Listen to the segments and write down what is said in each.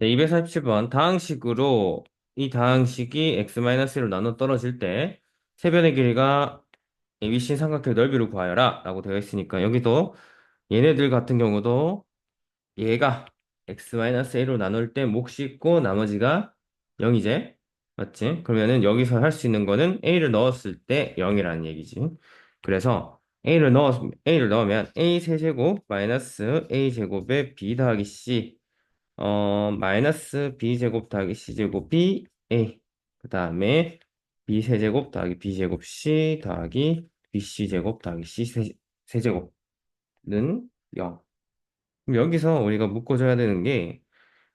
네, 247번 다항식으로 이 다항식이 x-1로 나눠 떨어질 때 세변의 길이가 ABC 삼각형 넓이를 구하여라 라고 되어 있으니까 여기도 얘네들 같은 경우도 얘가 x-a로 나눌 때 몫이 있고 나머지가 0이제 맞지? 그러면은 여기서 할 수 있는 거는 a를 넣었을 때 0이라는 얘기지 그래서 a를 넣어 a를 넣으면 a 세제곱 마이너스 a 제곱에 b 더하기 c 어, 마이너스 b제곱 더하기 c제곱이 a. 그 다음에 b 세제곱 더하기 b제곱 c 더하기 bc제곱 더하기 c 세, 세제곱은 0. 그럼 여기서 우리가 묶어줘야 되는 게,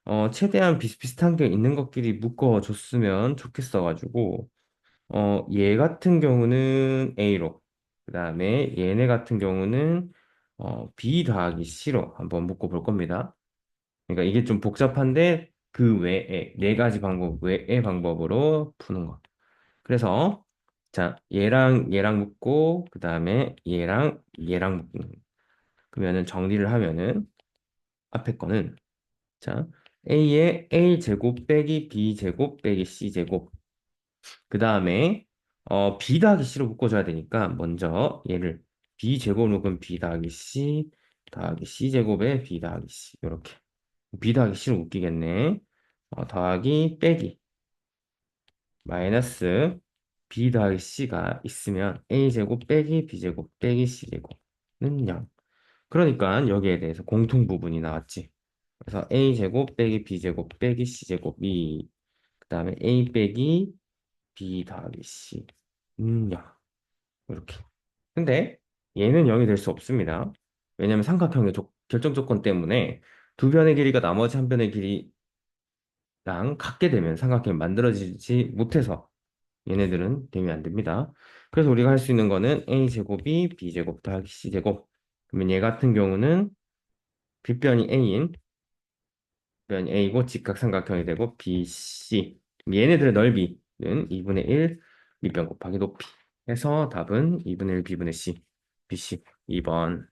어, 최대한 비슷비슷한 게 있는 것끼리 묶어줬으면 좋겠어가지고, 어, 얘 같은 경우는 a로, 그 다음에 얘네 같은 경우는 어, b 더하기 c로 한번 묶어볼 겁니다. 그러니까 이게 좀 복잡한데 그 외에 네 가지 방법 외의 방법으로 푸는 거. 그래서 자 얘랑 얘랑 묶고 그 다음에 얘랑 얘랑 묶는 거. 그러면은 정리를 하면은 앞에 거는 자 a의 a 제곱 빼기 b 제곱 빼기 c 제곱 그 다음에 어 b 더하기 c로 묶어줘야 되니까 먼저 얘를 b 제곱 묶으면 b 더하기 c 더하기 c 제곱에 b 더하기 c 이렇게 b 더하기 c로 묶이겠네. 어, 더하기 빼기 마이너스 b 더하기 c가 있으면 a제곱 빼기 b제곱 빼기 c제곱은 0. 그러니까 여기에 대해서 공통 부분이 나왔지. 그래서 a제곱 빼기 b제곱 빼기 c제곱이 그 다음에 a 빼기 b 더하기 c는 0. 이렇게. 근데 얘는 0이 될 수 없습니다. 왜냐하면 삼각형의 조- 결정 조건 때문에 두 변의 길이가 나머지 한 변의 길이 랑 같게 되면 삼각형이 만들어지지 못해서 얘네들은 되면 안 됩니다. 그래서 우리가 할 수 있는 거는 a제곱이 b제곱 더하기 c제곱. 그러면 얘 같은 경우는 빗변이 a인 변이 a고 직각삼각형이 되고 bc 얘네들의 넓이는 2분의 1 밑변 곱하기 높이 해서 답은 2분의 1 b분의 c bc 2번